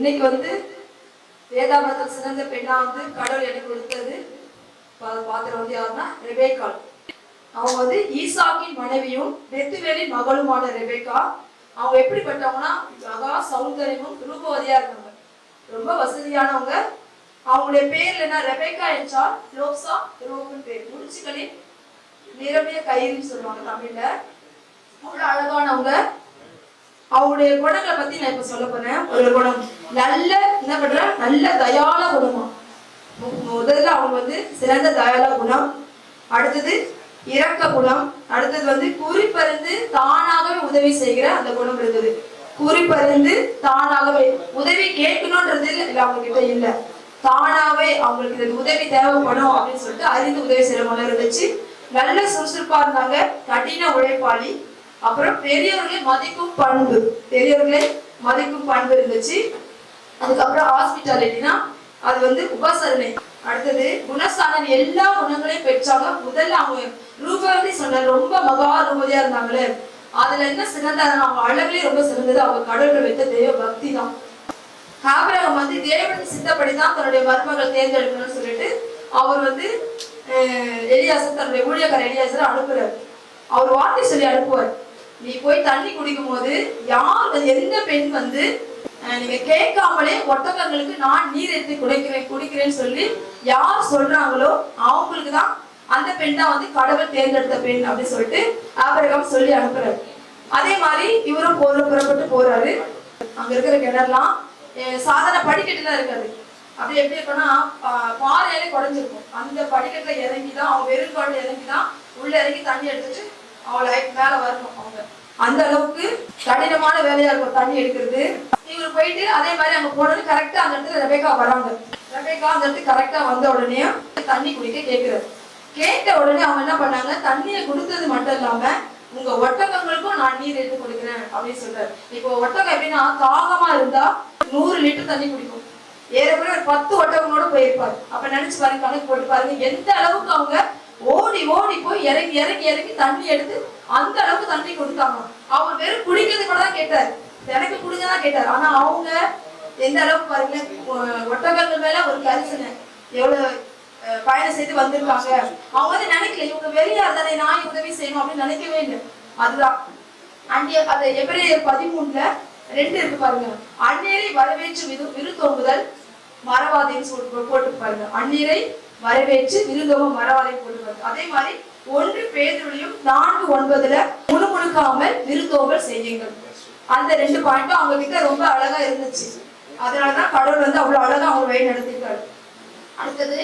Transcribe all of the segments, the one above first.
இன்னைக்கு வந்து வேதாபத்தில் சிறந்த பெண்ணா வந்து கடவுள் எனக்கு கொடுத்தது. பா- பாத்திரம் வந்து யாருன்னா ரெபேக்கால் அவங்க வந்து ஈசாக்கின் மனைவியும் நெத்துவேலின் மகளுமான ரெபேக்கா. அவங்க எப்படிப்பட்டவங்கன்னா மகா சௌந்தரியமும் ரூபவதியா இருந்தவங்க. ரொம்ப வசதியானவங்க. அவங்களுடைய பேர்ல என்ன ரெபேக்கா என்றால் லோப்சா ரோபன் பேர். முடிச்சுகளின் நிரம்பிய கயிறுன்னு சொல்லுவாங்க தமிழ்ல. அவ்வளவு அழகானவங்க. அவங்களுடைய குணங்களை பத்தி நான் இப்ப சொல்ல போறேன். ஒரு குணம். நல்ல என்ன பண்ற? நல்ல தயாள குணமா. மு- முதல்ல அவங்க வந்து சிறந்த தயாள குணம். அடுத்தது இரக்க குணம். அடுத்தது வந்து குறிப்பறிந்து தானாகவே உதவி செய்கிற அந்த குணம் இருந்தது. குறிப்பறிந்து தானாகவே உதவி கேட்கணும்ன்றது இல்ல அவங்க கிட்ட இல்ல. தானாவே அவங்களுக்கு இந்த உதவி தேவைப்படும் அப்படின்னு சொல்லிட்டு அறிந்து உதவி செய்யற மாதிரி இருந்துச்சு. நல்ல சுறுசுறுப்பா இருந்தாங்க. கடின உழைப்பாளி. அப்புறம் பெரியவர்களை மதிக்கும் பண்பு. பெரியவர்களை மதிக்கும் பண்பு இருந்துச்சு. அதுக்கப்புறம் ஹாஸ்பிட்டாலிட்டினா அது வந்து உபசரணை அடுத்தது குணசாதன். எல்லா குணங்களையும் பெற்றாங்க முதல்ல அவங்க ரூபவதி சொன்ன ரொம்ப மகா ரூபதியா இருந்தாங்களே. அதுல என்ன சிறந்த அவங்க அழகுலயே ரொம்ப சிறந்தது. அவங்க கடவுளை வைத்த தெய்வ பக்தி தான். ஆபிரகம் வந்து தேவன் சித்தப்படி தான் தன்னுடைய மருமகள் தேர்ந்தெடுக்கணும்னு சொல்லிட்டு அவர் வந்து எலியாசர் தன்னுடைய ஊழியக்கார எலியாசர் அனுப்புறாரு. அவர் வார்த்தை சொல்லி அனுப்புவார். நீ போய் தண்ணி குடிக்கும் போது யார் எந்த பெண் வந்து நீங்க கேட்காமலே ஒட்டகங்களுக்கு நான் நீர் எடுத்து குடிக்கிறேன் குடிக்கிறேன்னு சொல்லி யார் சொல்றாங்களோ அவங்களுக்கு தான் அந்த பெண் தான் வந்து கடவுள் தேர்ந்தெடுத்த பெண் அப்படின்னு சொல்லிட்டு ஆபரகம் சொல்லி அனுப்புறாரு. அதே மாதிரி இவரும் போற புறப்பட்டு போறாரு. அங்க இருக்கிற கிணறுலாம் சாதாரண படிக்கட்டு தான் இருக்காது. அப்படி எப்படி இருக்கும்னா பா- பாறையிலே குறைஞ்சிருக்கும் அந்த படிக்கட்டுல இறங்கி தான் அவங்க வெறுங்காடுல இறங்கி தான் உள்ள இறங்கி தண்ணி எடுத்துட்டு அவளை மேல வரணும் அவங்க. அந்த அளவுக்கு கடினமான வேலையா இருக்கும் தண்ணி எடுக்கிறது. இவர் போயிட்டு அதே மாதிரி அங்க போனது கரெக்டா அந்த இடத்துல ரெபேக்கா வராங்க. ரெபேக்கா அந்த இடத்துக்கு கரெக்டா வந்த உடனே தண்ணி குடிக்க கேக்குறாரு கேட்ட உடனே அவங்க என்ன பண்ணாங்க? தண்ணியை கொடுத்தது மட்டும் இல்லாம உங்க ஒட்டகங்களுக்கும் நான் நீர் எடுத்து கொடுக்குறேன் அப்படின்னு சொல்றாரு. இப்போ ஒட்டகம் எப்படின்னா தாகமா இருந்தா நூறு லிட்டர் தண்ணி குடிக்கும். ஏறக்குறைய ஒரு பத்து ஒட்டகங்களோட போயிருப்பாரு. அப்ப நினைச்சு பாருங்க கணக்கு போட்டு பாருங்க எந்த அளவுக்கு அவங்க ஓடி ஓடி போய் இறங்கி இறங்கி இறங்கி தண்ணி எடுத்து அந்த அளவுக்கு தண்ணி கொடுத்தாங்க. அவர் வெறும் குடிக்கிறது கூட தான் கேட்டார். எனக்கு குடிஞ்சதான் கேட்டார். ஆனா அவங்க எந்த அளவுக்கு பாருங்க ஒட்டகங்கள் மேல ஒரு கரிசனை எவ்வளவு பயணம் செய்து வந்திருக்காங்க. அவங்க வந்து நினைக்கல இவங்க வெளியார் தானே நான் உதவி செய்யணும் அப்படின்னு நினைக்கவே இல்லை. அதுதான். அந்நிய அது எபிரேயர் பதிமூணுல ரெண்டு இருக்கு பாருங்க. அந்நீரை வரவேற்று விரு விருந்தோம்புதல் மரவாதைன்னு சொல்லி போட்டு பாருங்க. அந்நீரை வரவேற்று விருந்தோம்பும் மரவாதை போட்டு பாருங்க அதே மாதிரி ஒன்று பேதுருளையும் நான்கு ஒன்பதுல முணுமுணுக்காமல் விருந்தோம்பல் செய்யுங்கள். அந்த ரெண்டு பாயிண்ட்டும் அவங்க கிட்ட ரொம்ப அழகா இருந்துச்சு. அதனாலதான் கடவுள் வந்து அவ்வளவு அழகா அவங்க வழி நடத்திருக்காரு. அடுத்தது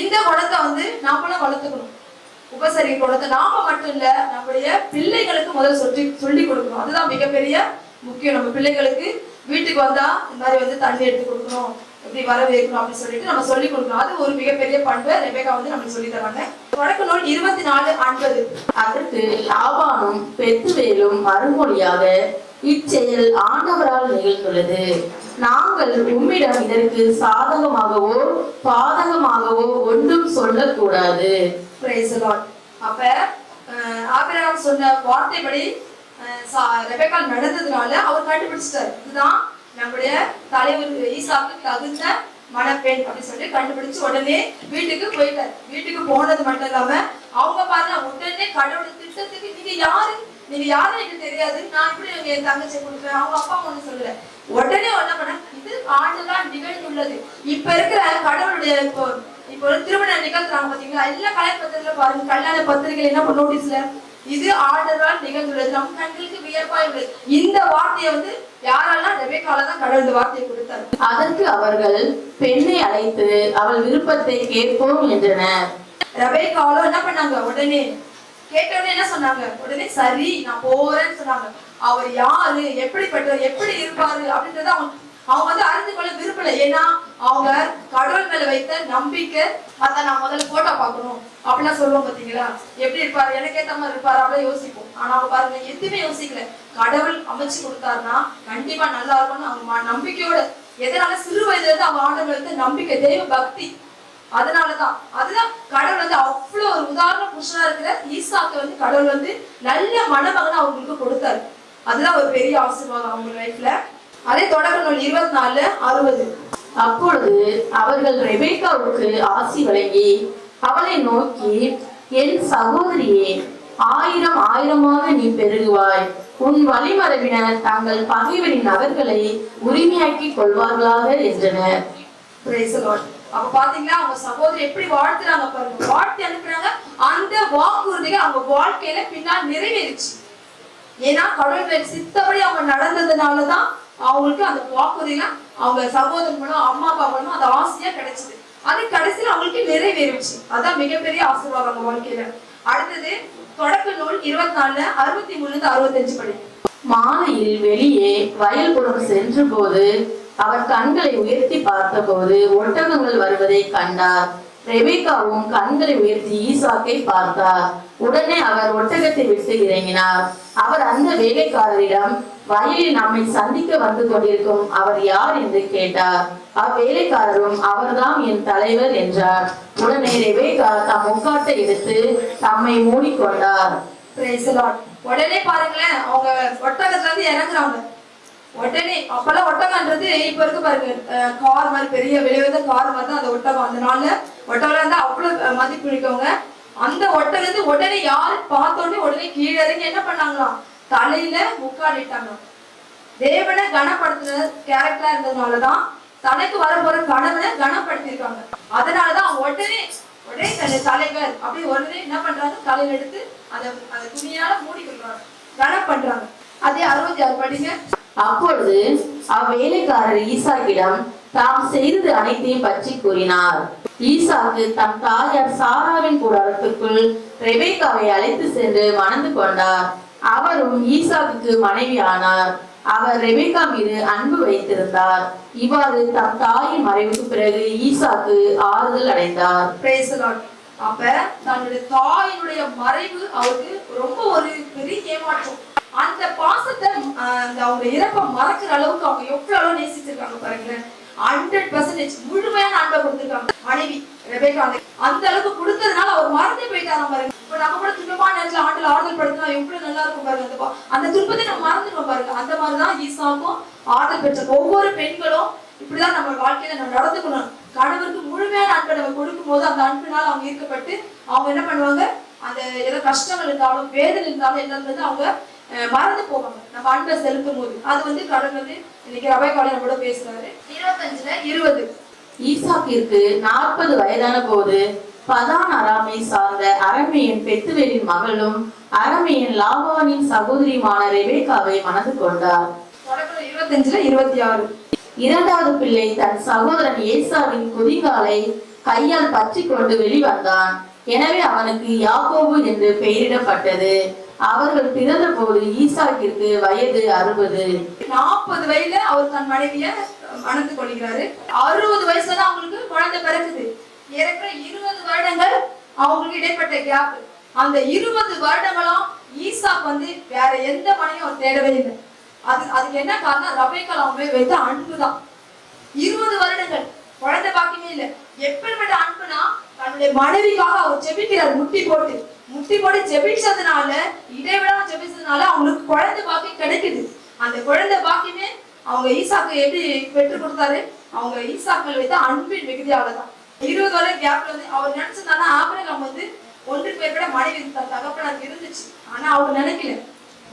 இந்த குணத்தை வந்து நாமளும் வளர்த்துக்கணும். உபசரி குணத்தை நாம மட்டும் இல்ல நம்முடைய பிள்ளைகளுக்கு முதல்ல சொல்லி சொல்லி கொடுக்கணும். அதுதான் மிகப்பெரிய முக்கியம். நம்ம பிள்ளைகளுக்கு வீட்டுக்கு வந்தா இந்த மாதிரி வந்து தண்ணி எடுத்து கொடுக்கணும். எப்படி வரவேற்கணும் அப்படின்னு சொல்லிட்டு நம்ம சொல்லி கொடுக்கணும். அது ஒரு மிகப்பெரிய பண்பு. ரெபேகா வந்து நம்மளுக்கு சொல்லி தராங்க. வழக்கு நூல் இருபத்தி நாலு ஐம்பது அதற்கு லாபானும் பெத்துவேலும் மறுமொழியாக இச்செயல் ஆண்டவரால் நிகழ்ந்துள்ளது. நாங்கள் உம்மிடம் இதற்கு சாதகமாகவோ பாதகமாகவோ ஒன்றும் சொல்லக்கூடாது. அப்ப ஆபிரகாம் சொன்ன வார்த்தைப்படி ரெபேக்கால் சா- நடந்ததுனால அவர் கண்டுபிடிச்சிட்டார். இதுதான் நம்முடைய தலைவர் ஈசாக்கு தகுந்த மணப்பெண் அப்படின்னு சொல்லி கண்டுபிடிச்சு உடனே வீட்டுக்கு போயிட்டார். வீட்டுக்கு போனது மட்டும் இல்லாம அவங்க பாருங்க உடனே கடவுள் திட்டத்துக்கு நீங்க யாரு நீங்க யாரும் எனக்கு தெரியாது. நான் இப்படி எங்க என் தங்கச்சி கொடுக்குறேன். அவங்க அப்பா ஒண்ணு சொல்லல. உடனே என்ன பண்ண? இது ஆண்டுதான் நிகழ்ந்துள்ளது. இப்ப இருக்கிற கடவுளுடைய இப்போ இப்போ ஒரு திருமணம் நிகழ்த்துறாங்க பாத்தீங்களா? எல்லா கல்யாண பத்திரிகையில பாருங்க. கல்யாண பத்திரிகை என்ன நோட்டீஸ்ல இது ஆண்டரால் நிகழ்ந்துள்ளது. நம் கண்களுக்கு வியப்பாய் உள்ளது. இந்த வார்த்தையை வந்து யாரெல்லாம் ரெபேக்கால தான் கடவுள் இந்த வார்த்தையை கொடுத்தாரு. அதற்கு அவர்கள் பெண்ணை அழைத்து அவள் விருப்பத்தை கேட்போம் என்றனர். ரெபேக்காலும் என்ன பண்ணாங்க? உடனே கேட்ட உடனே என்ன சொன்னாங்க? உடனே சரி நான் போறேன்னு சொன்னாங்க. அவர் யாரு? எப்படிப்பட்டவர்? எப்படி இருப்பாரு? அப்படின்றத அவங்க அவங்க வந்து அறிந்து கொள்ள விரும்பல. ஏன்னா அவங்க கடவுள் மேல வைத்த நம்பிக்கை அத நான் முதல்ல போட்டோ பார்க்கணும். அப்படிலாம் சொல்லுவோம் பாத்தீங்களா எப்படி இருப்பாரு? எனக்கு ஏத்த மாதிரி இருப்பாரு? அப்படிலாம் யோசிப்போம். ஆனா அவங்க பாருங்க எதுவுமே யோசிக்கல. கடவுள் அமைச்சு கொடுத்தாருன்னா கண்டிப்பா நல்லா இருக்கும்னு அவங்க நம்பிக்கையோட எதனால சிறு வயதுல இருந்து அவங்க ஆண்டவர் நம்பிக்கை தெய்வ பக்தி அதனாலதான். அதுதான் கடவுள் வந்து அவ்வளவு ஒரு உதாரண புருஷனா இருக்கிற ஈசாக்கு வந்து கடவுள் வந்து நல்ல மணமகனை அவங்களுக்கு கொடுத்தாரு. அதுதான் ஒரு பெரிய ஆசீர்வாதம் அவங்க லைஃப்ல அதே தொடக்க நூல் இருபத்தி நாலு அறுபது. அப்பொழுது அவர்கள் ரெபேக்காவுக்கு ஆசி வழங்கி அவளை நோக்கி என் சகோதரியே ஆயிரம் ஆயிரமாக நீ பெருகுவாய். உன் வழிமரபினர் தங்கள் பகைவரின் நபர்களை உரிமையாக்கி கொள்வார்களாக என்றனர். அப்ப பாத்தீங்களா அவங்க சகோதரி எப்படி வாழ்த்துறாங்க பாருங்க. வாழ்த்து அனுப்புறாங்க. அந்த வாக்குறுதிக்கு அவங்க வாழ்க்கையில பின்னால் நிறைவேறிச்சு. ஏன்னா கடவுள் சித்தபடி அவங்க நடந்ததுனாலதான் அவங்களுக்கு அந்த வாக்குறுதிலாம் அவங்க சகோதரன் மூலம் அம்மா அப்பா மூலமா அந்த ஆசையா கிடைச்சது. அது கடைசியில அவங்களுக்கு நிறைவேறிச்சு. அதான் மிகப்பெரிய ஆசீர்வாதம் அவங்க வாழ்க்கையில. அடுத்தது தொடக்க நூல் இருபத்தி நாலு அறுபத்தி மூணுல இருந்து அறுபத்தஞ்சு படி. மாலையில் வெளியே வயல்புறம் சென்றபோது அவர் கண்களை உயர்த்தி பார்த்தபோது ஒட்டகங்கள் வருவதை கண்டார். ரெபேக்காவும் கண்களை உயர்த்தி ஈசாக்கை பார்த்தார். உடனே அவர் ஒட்டகத்தை விட்டு இறங்கினார். அவர் அந்த வேலைக்காரரிடம் வயலில் நம்மை சந்திக்க வந்து கொண்டிருக்கும் அவர் யார்? என்று கேட்டார். அவ்வேலைக்காரரும் அவர்தாம் என் தலைவர் என்றார். உடனே ரெபேக்கா தம் முக்காட்டை எடுத்து தம்மை மூடிக்கொண்டார். உடனே பாருங்களேன் அவங்க ஒட்டகத்துல இருந்து இறங்குறாங்க உடனே அப்பெல்லாம் ஒட்டகன்றது இப்ப இருக்கு பாருங்க. கார் மாதிரி பெரிய விளைவுத கார் மாதிரி தான் அந்த ஒட்டகம் அந்த ஒட்டகம் இருந்தா அவ்வளவு மதிப்பு இருக்கவங்க அந்த ஒட்டகத்து உடனே யாரு பார்த்த உடனே உடனே கீழே இறங்கி என்ன பண்ணாங்களாம் தலையில முக்காடிட்டாங்க தேவனை கனப்படுத்துன கேரக்டரா இருந்ததுனாலதான் தனக்கு வர போற கணவனை கனப்படுத்திருக்காங்க அதனாலதான் உடனே உடனே தன்னை தலைவர் அப்படி உடனே என்ன பண்றாங்க? தலையில எடுத்து அதை அந்த துணியால மூடி கொள்றாங்க கனப்படுறாங்க அதே அறுபத்தி ஆறு படிங்க. அப்பொழுது அவ்வேலைக்காரர் ஈசாக்கிடம் தாம் செய்தது அனைத்தையும் பற்றி கூறினார். ஈசாக்கு தம் தாயார் சாராவின் கூடாரத்துக்குள் ரெபேக்காவை அழைத்து சென்று மணந்து கொண்டார். அவரும் ஈசாக்கு மனைவி ஆனார். அவர் ரெபேக்கா மீது அன்பு வைத்திருந்தார். இவ்வாறு தம் தாயின் மறைவுக்கு பிறகு ஈசாக்கு ஆறுதல் அடைந்தார். அப்ப தன்னுடைய தாயினுடைய மறைவு அவருக்கு ரொம்ப ஒரு பெரிய ஏமாற்றம். அந்த பாசத்தை ஆஹ், அந்த அவங்க இறப்பை மறக்கிற அளவுக்கு அவங்க எவ்வளவு அளவு நேசிச்சிருக்காங்க பாருங்களேன். ஹண்ட்ரட் பர்சன்டேஜ் முழுமையான அன்பை கொடுத்திருக்காங்க. மனைவி ரெபேக்கா அந்த அளவுக்கு கொடுத்ததுனால அவர் மறந்தே போயிட்டாராம் பாருங்க. இப்ப நம்ம கூட துன்பமான நேரத்துல ஆண்டுல ஆறுதல் படுத்தினா எவ்வளவு நல்லா இருக்கும் பாருங்க. அந்த பா- அந்த துன்பத்தை நம்ம மறந்துடுவோம் பாருங்க. அந்த மாதிரிதான் ஈசாக்கும் ஆறுதல் பெற்ற ஒவ்வொரு பெண்களும் இப்படிதான் நம்ம வாழ்க்கையில நம்ம நடந்துக்கணும். கணவருக்கு முழுமையான அன்பை நம்ம கொடுக்கும் போது அந்த அன்பினால் அவங்க ஈர்க்கப்பட்டு அவங்க என்ன பண்ணுவாங்க? அந்த ஏதோ கஷ்டங்கள் இருந்தாலும் வேதனை இருந்தாலும் என்னன்றது அவங்க மறந்து போவாங்க நம்ம அன்பை செலுத்தும் போது. அது வந்து கடவுள் வந்து இன்னைக்கு காலையில கூட பேசுறாரு. இருபத்தஞ்சுல இருபது. ஈசாக்கிற்கு நாற்பது வயதான போது பதான் அராமை சார்ந்த அரமையின் பெத்துவேலின் மகளும் அரமையின் லாபானின் சகோதரியுமான ரெபேக்காவை மணந்து கொண்டார். இருபத்தஞ்சுல இருபத்தி ஆறு. இரண்டாவது பிள்ளை தன் சகோதரன் ஏசாவின் குதிகாலை கையால் பற்றி கொண்டு வெளிவந்தான். எனவே அவனுக்கு யாக்கோபு என்று பெயரிடப்பட்டது. அவர்கள் பிறந்த போது ஈசாக்கிற்கு வயது அறுபது. நாற்பது வயதுல அவர் தன் மனைவிய மணந்து கொள்கிறாரு. அறுபது வயசுல அவங்களுக்கு குழந்தை பிறக்குது. ஏற்கனவே இருபது வருடங்கள் அவங்களுக்கு இடைப்பட்ட கேப் அந்த இருபது வருடங்களும் ஈசாக் வந்து வேற எந்த மனையும் அவர் தேடவே இல்லை. அது அதுக்கு என்ன காரணம்? ரபேக்கல் அவங்க மேல் வைத்த அன்பு தான். இருபது வருடங்கள் குழந்தை பாக்கியமே இல்லை. எப்படிப்பட்ட அன்புனா? தன்னுடைய மனைவிக்காக அவர் செபிக்கிறார் முட்டி போட்டு முட்டி போட்டு ஜெபிச்சதுனால இடைவிடாம ஜெபிச்சதுனால அவங்களுக்கு குழந்தை பாக்கியம் கிடைக்குது. அந்த குழந்தை பாக்கியமே அவங்க ஈசாக்கு எப்படி பெற்று கொடுத்தாரு? அவங்க ஈசாக்கள் வைத்த அன்பின் மிகுதி தான் இருபது வரை கேப்ல வந்து அவர் நினைச்சிருந்தானா ஆபரகம் வந்து ஒன்று பேர் கூட மனைவி தன் இருந்துச்சு. ஆனா அவர் நினைக்கல.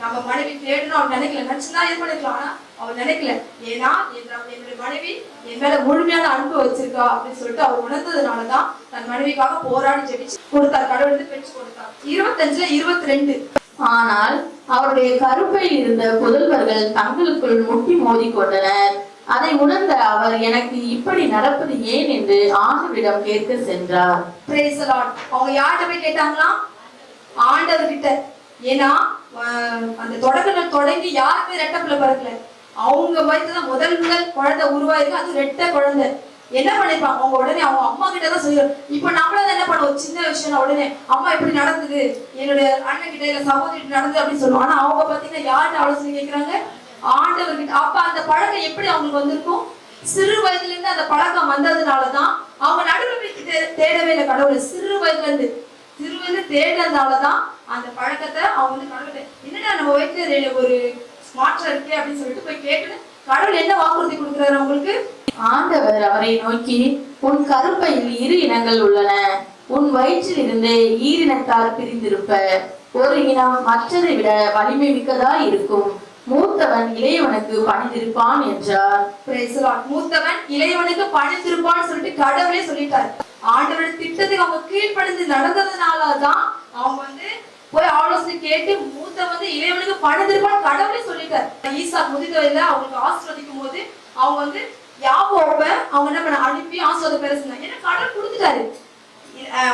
நம்ம மனைவி தேடணும் அவர் நினைக்கல. நினைச்சுதான் இது பண்ணிருக்கலாம். ஆனா அவர் நினைக்கல. ஏன்னா என்னுடைய மனைவி என் மேல முழுமையான அன்பு வச்சிருக்கா அப்படின்னு சொல்லிட்டு அவர் உணர்ந்ததுனாலதான் தன் மனைவிக்காக போராடி ஜெபிச்சு கொடுத்தார். கடவுள் பெற்று கொடுத்தார். இருபத்தஞ்சுல இருபத்தி ரெண்டு ஆனால் அவருடைய கருப்பையில் இருந்த புதல்வர்கள் தங்களுக்குள் முட்டி மோதிக் கொண்டனர். அதை உணர்ந்த அவர் எனக்கு இப்படி நடப்பது ஏன்? என்று ஆண்டவரிடம் கேட்க சென்றார். அவங்க யார்கிட்ட போய் கேட்டாங்களா ஆண்டவர் கிட்ட ஏன்னா அந்த தொடக்கங்கள் தொடங்கி யாருமே ரெட்டை பிள்ளை பிறக்கல. அவங்க வயிற்றுதான் முதல் முதல் குழந்தை உருவாயிருக்கு. அது ரெட்டை குழந்தை. என்ன பண்ணிருப்பாங்க? அவங்க உடனே அவங்க அம்மா கிட்ட தான் சொல்லிடுறோம் இப்போ நம்மளும் என்ன பண்ணுவோம்? சின்ன விஷயம் உடனே அம்மா எப்படி நடந்தது. என்னுடைய அண்ணன் கிட்ட இல்ல சகோதரி நடந்தது அப்படின்னு சொல்லுவோம். ஆனா அவங்க பாத்தீங்கன்னா யார்கிட்ட ஆலோசனை கேட்கறாங்க ஆண்டவர்கிட்ட. அப்ப அந்த பழக்கம் எப்படி அவங்களுக்கு வந்திருக்கும்? சிறு வயதுல இருந்து அந்த பழக்கம் வந்ததுனாலதான் அவங்க நடுவில் தேடவே இல்லை கடவுளை. சிறு வயதுல இருந்து. சிறு வயதுல தேடினதுனாலதான் அந்த பழக்கத்தை அவங்க வந்து கடவுளை என்னடா நம்ம வயிற்றுல ஒரு மாற்றம் இருக்கே அப்படின்னு சொல்லிட்டு போய் கேட்டு கடவுள் என்ன வாக்குறுதி கொடுக்குறாரு அவங்களுக்கு ஆண்டவர் அவரை நோக்கி உன் கருப்பையில் இரு இனங்கள் உள்ளன. உன் வயிற்றில் இருந்து ஈரினத்தார் பிரிந்திருப்ப. ஒரு இனம் மற்றதை விட வலிமை மிக்கதா இருக்கும். மூத்தவன் இளையவனுக்கு பணிந்திருப்பான் என்றார். மூத்தவன் இளையவனுக்கு பணிந்திருப்பான்னு சொல்லிட்டு கடவுளே சொல்லிட்டாரு. ஆண்டவருடைய திட்டத்துக்கு அவங்க கீழ்ப்படிந்து நடந்ததுனாலதான் அவங்க வந்து போய் ஆலோசனை கேட்டு மூத்த வந்து இளையவனுக்கு பணிந்திருப்பான்னு கடவுளே சொல்லிட்டார். ஈசா முதிர்வயதுல அவங்களுக்கு ஆசிர்வதிக்கும் போது அவங்க வந்து யாபோப்ப அவங்க என்ன பண்ண அனுப்பி ஆசீர்வாதம் பேர சொன்னாங்க. ஏன்னா கடவுள் கொடுத்துட்டாரு.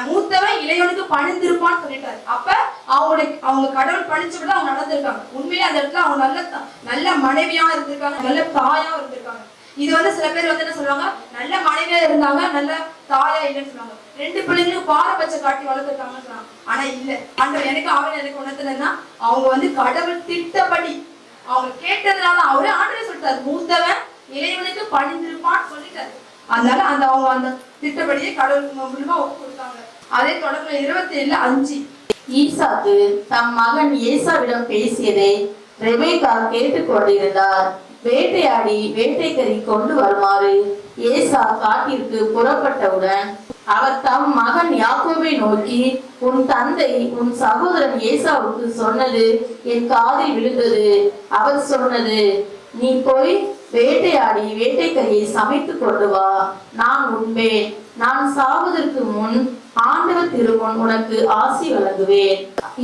மூத்தவன் இளையவனுக்கு பணிந்திருப்பான்னு சொல்லிட்டாரு. அப்ப அவங்களுடைய அவங்க கடவுள் பணிச்சபடி அவங்க நடந்திருக்காங்க. உண்மையிலே அந்த இடத்துல அவங்க நல்ல த- நல்ல மனைவியா இருந்திருக்காங்க நல்ல தாயா இருந்திருக்காங்க. இது வந்து சில பேர் வந்து என்ன சொல்லுவாங்க நல்ல மனைவியா இருந்தாங்க நல்ல தாயா இல்லைன்னு சொல்லுவாங்க. ரெண்டு பிள்ளைங்களும் பாரபட்சம் காட்டி வளர்த்துருக்காங்கன்னு ஆனா இல்ல. ஆண்டவர் எனக்கு அவன் எனக்கு உணர்த்துனதுன்னா அவங்க வந்து கடவுள் திட்டப்படி அவங்க கேட்டதுனால அவரே ஆண்டவரே சொல்லிட்டாரு. மூத்தவன் இளையவனுக்கு பணிந்திருப்பான்னு சொல்லிட்டாரு. அதனால அந்த அவங்க அந்த திட்டப்படியே கடவுள் மூலமா ஒப்பு கொடுத்தாங்க. அதே தொடர்ந்து இருபத்தி ஏழு அஞ்சு. ஈசாக்கு தம் மகன் ஏசாவிடம் பேசியதை கேட்டுக் கேட்டுக்கொண்டிருந்தார். வேட்டையாடி வேட்டைக்கறி கொண்டு வருமாறு ஏசா காட்டிற்கு புறப்பட்டவுடன் அவர் தம் மகன் யாக்கோபை நோக்கி உன் தந்தை உன் சகோதரன் ஏசாவுக்கு சொன்னது என் காதில் விழுந்தது. அவர் சொன்னது நீ போய் வேட்டையாடி வேட்டைக்கறியை சமைத்து கொண்டு வா. நான் உண்பேன். நான் சாவதற்கு முன் ஆண்டவர் திருமுன் உனக்கு ஆசி வழங்குவேன்.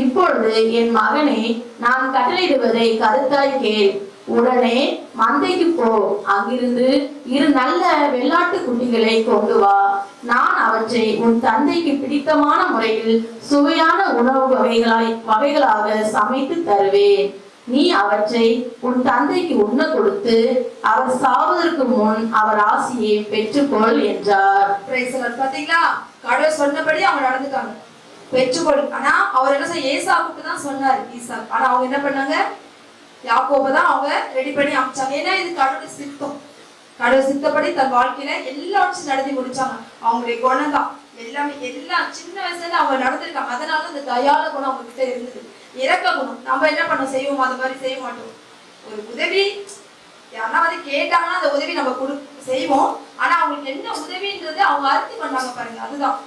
இப்பொழுது என் மகனே நான் கட்டளையிடுவதை கருத்தாய் கேள். உடனே மந்தைக்கு போ. அங்கிருந்து இரு நல்ல வெள்ளாட்டு குட்டிகளை கொண்டு வா. நான் அவற்றை உன் தந்தைக்கு பிடித்தமான முறையில் சுவையான உணவு வகைகளாய் வகைகளாக சமைத்து தருவேன். நீ அவற்றை உன் தந்தைக்கு உண்ண கொடுத்து அவர் சாவதற்கு முன் அவர் ஆசியை பெற்றுக்கொள் என்றார். பாத்தீங்களா? கடவுள் சொன்னபடி அவங்க நடந்துட்டாங்க. பெற்றுக்கொள். ஆனா அவர் என்ன செய்ய ஏசாவுக்கு தான் சொன்னார் ஈசா ஆனா அவங்க என்ன பண்ணாங்க? யாக்கோபை தான் அவங்க ரெடி பண்ணி அமைச்சாங்க ஏன்னா இது கடவுள் சித்தம். கடவுள் சித்தப்படி தன் வாழ்க்கையில எல்லாவற்றையும் நடத்தி முடிச்சாங்க. அவங்களுடைய குணம் தான் எல்லாமே எல்லாம் சின்ன வயசுல அவங்க நடந்திருக்காங்க அதனால அந்த தயால குணம் அவங்க கிட்ட இருந்தது. இறக்க குணம். நம்ம என்ன பண்ண செய்வோம் அது மாதிரி செய்ய மாட்டோம். ஒரு உதவி யாரா வந்து கேட்டாங்கன்னா அந்த உதவி நம்ம கொடு செய்வோம். ஆனா அவங்களுக்கு என்ன உதவின்றது அவங்க அறிந்து கொண்டாங்க பாருங்க. அதுதான்.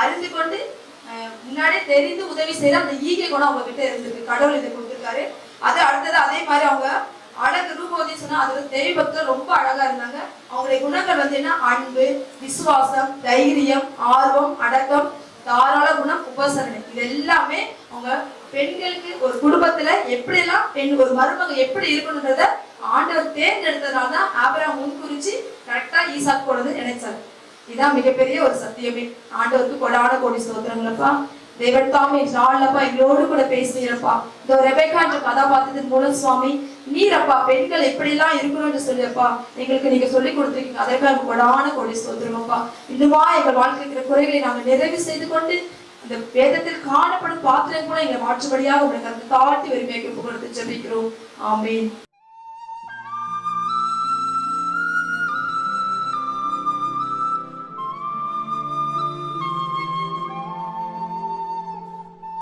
அறிந்து கொண்டு அஹ், முன்னாடியே தெரிந்து உதவி செய்யற அந்த ஈகை குணம் அவங்க கிட்ட இருந்திருக்கு கடவுள் இதை கொடுத்திருக்காரு. அது அடுத்தது அதே மாதிரி அவங்க அழகு ரூபவதி சொன்னா அது தெய்வ பக்தர் ரொம்ப அழகா இருந்தாங்க. அவங்களுடைய குணங்கள் வந்து என்ன? அன்பு விசுவாசம் தைரியம் ஆர்வம் அடக்கம் தாராள குணம் உபசரணை. இது எல்லாமே அவங்க பெண்களுக்கு ஒரு குடும்பத்துல எப்படியெல்லாம் பெண் ஒரு மருமக எப்படி இருக்கணுன்றத ஆண்டவர் தேர்ந்தெடுத்ததுனால தான் ஆபிரகாம் முன்குறிச்சு கரெக்டா ஈசாக்கு கொண்டு நினைச்சாரு. இதுதான் மிகப்பெரிய ஒரு சத்தியமே. ஆண்டவருக்கு கொடான கோடி சோத்திரங்களப்பா தேவன் தாமே நாளப்பா எங்களோடு கூட பேசுகிறப்பா. இந்த ரெபேக்கா என்ற கதாபாத்திரத்தின் மூலம் சுவாமி நீரப்பா பெண்கள் எப்படிலாம் இருக்கணும்னு சொல்லியப்பா எங்களுக்கு நீங்க சொல்லி கொடுத்துருக்கீங்க. அதற்காக கொடான கொடி சொல்றோம்ப்பா இன்னுமா எங்கள் வாழ்க்கை இருக்கிற குறைகளை நாங்கள் நிறைவு செய்து கொண்டு அந்த வேதத்தில் காணப்படும் பாத்திரம் கூட எங்களை மாற்றுபடியாக உங்களுக்கு அந்த தாழ்த்தி உரிமையை கொடுத்து ஜபிக்கிறோம். ஆமீன்.